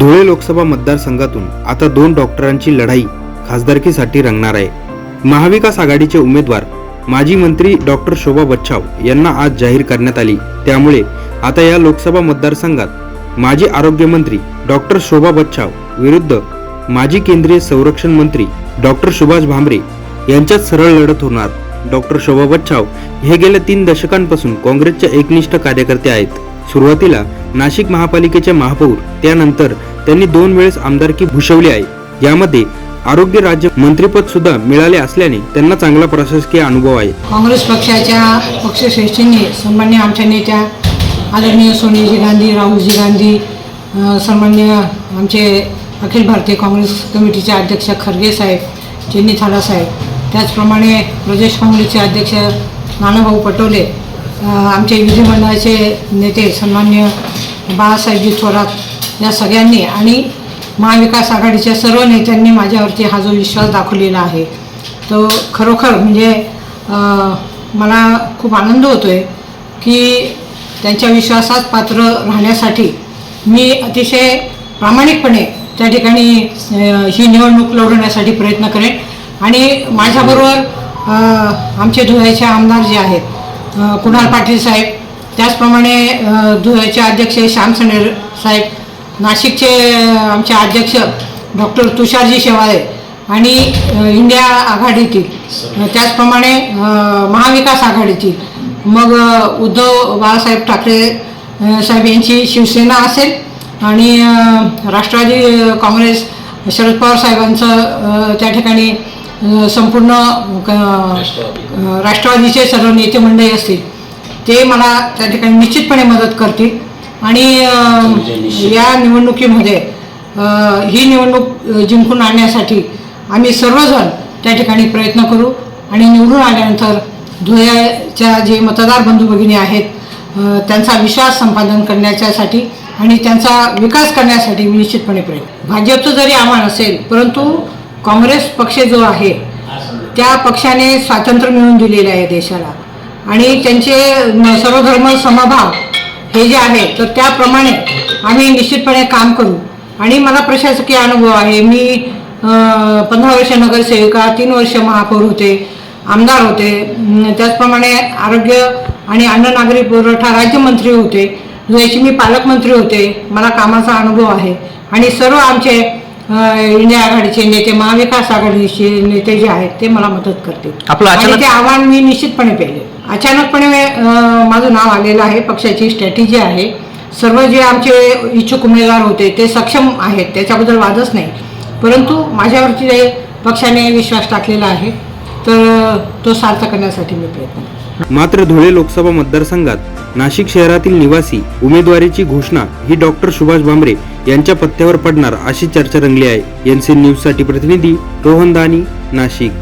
धुळे लोकसभा मतदारसंघातून आता दोन डॉक्टरांची लढाई खासदारकीसाठी रंगणार आहे. महाविकास आघाडीचे उमेदवार माजी मंत्री डॉक्टर शोभा बच्छाव यांना आज जाहीर करण्यात आली. त्यामुळे आता या लोकसभा मतदारसंघात माजी आरोग्यमंत्री डॉक्टर शोभा बच्छाव विरुद्ध माजी केंद्रीय संरक्षण मंत्री डॉक्टर सुभाष भामरे यांच्यात सरळ लढत होणार. डॉक्टर शोभा बच्छाव हे गेल्या तीन दशकांपासून काँग्रेसच्या एकनिष्ठ कार्यकर्ते आहेत. सुरुवातीला नाशिक महापालिकेचे महापौर त्यानंतर त्यांनी दोन वेळेस आमदारकी भूषवली आहे. यामध्ये आरोग्य राज्य मंत्रीपद सुद्धा मिळाले असल्याने त्यांना चांगला प्रशासकीय अनुभव आहे. काँग्रेस पक्षाच्या पक्षश्रेष्ठींनी सन्मान्य आमच्या नेत्या आदरणीय सोनियाजी गांधी राहुलजी गांधी सन्मान्य आमचे अखिल भारतीय काँग्रेस कमिटीचे अध्यक्ष खरगे साहेब चेन्नी थाला साहेब त्याचप्रमाणे प्रदेश काँग्रेसचे अध्यक्ष नानाभाऊ पटोले आमचे विधिमंडळाचे नेते सन्मान्य बाळासाहेबजी थोरात या सगळ्यांनी आणि महाविकास आघाडीच्या सर्व नेत्यांनी माझ्यावरती हा जो विश्वास दाखवलेला आहे तो खरोखर म्हणजे मला खूप आनंद होतो आहे की त्यांच्या विश्वासात पात्र राहण्यासाठी मी अतिशय प्रामाणिकपणे त्या ठिकाणी ही निवडणूक लढवण्यासाठी प्रयत्न करेन. आणि माझ्याबरोबर आमचे धुळ्याचे आमदार जे आहेत कुणाल पाटील साहेब त्याचप्रमाणे धुळ्याचे अध्यक्ष श्यामसनेर साहेब नाशिकचे आमचे अध्यक्ष डॉक्टर तुषारजी शेवाळे आणि इंडिया आघाडीतील त्याचप्रमाणे महाविकास आघाडीतील. मग उद्धव बाळासाहेब ठाकरे साहेब यांची शिवसेना असेल आणि राष्ट्रवादी काँग्रेस शरद पवार साहेबांचं त्या ठिकाणी संपूर्ण क- राष्ट्रवादीचे सर्व नेते मंडळी असतील ते मला त्या ठिकाणी निश्चितपणे मदत करतील. आणि या निवडणुकीमध्ये ही निवडणूक जिंकून आणण्यासाठी आम्ही सर्वजण त्या ठिकाणी प्रयत्न करू आणि निवडून आल्यानंतर धुळ्याच्या जे मतदार बंधू भगिनी आहेत त्यांचा विश्वास संपादन करण्याच्यासाठी आणि त्यांचा विकास करण्यासाठी मी निश्चितपणे प्रयत्न भाजपचं जरी आव्हान असेल परंतु काँग्रेस पक्ष जो आहे त्या पक्षाने स्वातंत्र्य मिळवून दिलेले आहे देशाला. आणि त्यांचे सर्वधर्म समभाव हे जे आहे तर त्याप्रमाणे आम्ही निश्चितपणे काम करू. आणि मला प्रशासकीय अनुभव आहे. मी पंधरा वर्ष नगरसेविका तीन वर्ष महापौर होते आमदार होते. त्याचप्रमाणे आरोग्य आणि अन्न नागरी पुरवठा राज्यमंत्री होते. याची मी पालकमंत्री होते. मला कामाचा अनुभव आहे. आणि सर्व आमचे इंडिया आघाडीचे नेते महाविकास आघाडीचे नेते जे आहेत ते मला मदत करतील. ते आव्हान मी निश्चितपणे पेले अचानकपणे माझं नाव आलेलं आहे पक्षाची स्ट्रॅटेजी आहे. सर्व जे आमचे इच्छुक उमेदवार होते ते सक्षम आहेत त्याच्याबद्दल वादच नाही. परंतु माझ्यावरती जे पक्षाने विश्वास टाकलेला आहे. तर तो सार्थ करण्यासाठी मी प्रयत्न मात्र धुळे लोकसभा मतदारसंघात नाशिक शहरातील निवासी उमेदवारीची घोषणा ही डॉक्टर सुभाष भामरे यांच्या पत्त्यावर पडणार अशी चर्चा रंगली आहे. एनसी न्यूजसाठी प्रतिनिधी रोहन दानी नाशिक.